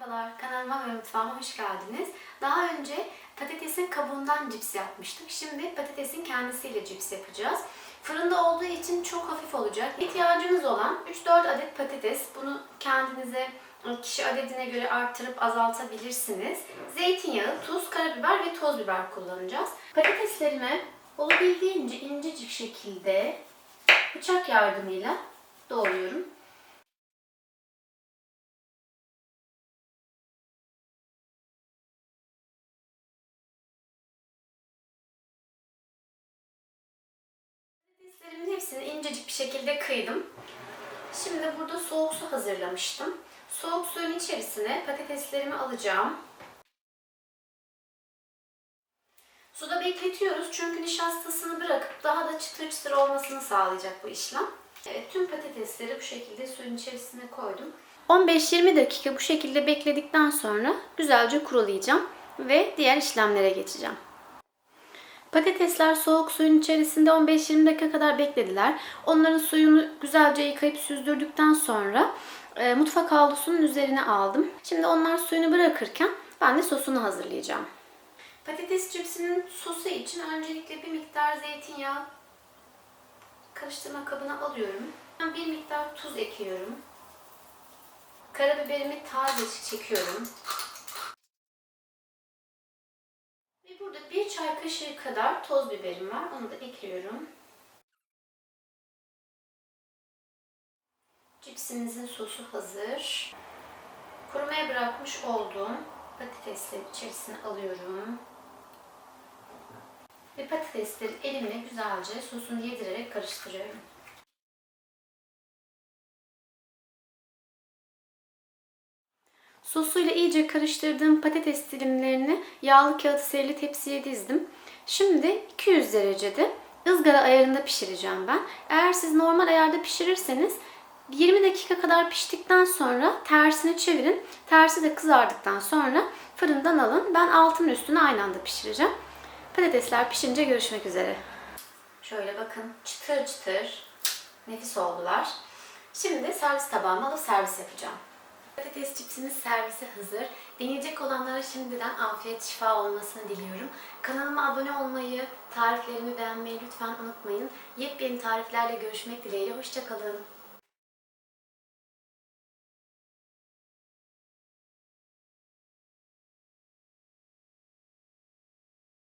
Merhabalar, kanalıma ve mutfağıma hoş geldiniz. Daha önce patatesin kabuğundan cips yapmıştık. Şimdi patatesin kendisiyle cips yapacağız. Fırında olduğu için çok hafif olacak. İhtiyacınız olan 3-4 adet patates. Bunu kendinize kişi adedine göre arttırıp azaltabilirsiniz. Zeytinyağı, tuz, karabiber ve toz biber kullanacağız. Patateslerimi olabildiğince incecik şekilde bıçak yardımıyla doğruyorum. Patateslerimin hepsini incecik bir şekilde kıydım. Şimdi burada soğuk su hazırlamıştım. Soğuk suyun içerisine patateslerimi alacağım. Suda bekletiyoruz çünkü nişastasını bırakıp daha da çıtır çıtır olmasını sağlayacak bu işlem. Evet, tüm patatesleri bu şekilde suyun içerisine koydum. 15-20 dakika bu şekilde bekledikten sonra güzelce kurulayacağım ve diğer işlemlere geçeceğim. Patatesler soğuk suyun içerisinde 15-20 dakika kadar beklediler. Onların suyunu güzelce yıkayıp süzdürdükten sonra e, mutfak havlusunun üzerine aldım. Şimdi onlar suyunu bırakırken ben de sosunu hazırlayacağım. Patates cipsinin sosu için öncelikle bir miktar zeytinyağı karıştırma kabına alıyorum. Bir miktar tuz ekliyorum. Karabiberimi taze çekiyorum. Bir çay kaşığı kadar toz biberim var. Onu da ekliyorum. Cipsimizin sosu hazır. Kurumaya bırakmış olduğum patatesleri içerisine alıyorum. Ve patatesleri elimle güzelce sosunu yedirerek karıştırıyorum. Sosuyla iyice karıştırdığım patates dilimlerini yağlı kağıt serili tepsiye dizdim. Şimdi 200 derecede ızgara ayarında pişireceğim ben. Eğer siz normal ayarda pişirirseniz 20 dakika kadar piştikten sonra tersini çevirin. Tersi de kızardıktan sonra fırından alın. Ben altın üstünü aynı anda pişireceğim. Patatesler pişince görüşmek üzere. Şöyle bakın çıtır çıtır nefis oldular. Şimdi servis tabağıma alıp servis yapacağım. Patates cipsimiz servise hazır. Deneyecek olanlara şimdiden afiyet şifa olmasını diliyorum. Kanalıma abone olmayı, tariflerimi beğenmeyi lütfen unutmayın. Yepyeni tariflerle görüşmek dileğiyle. Hoşçakalın.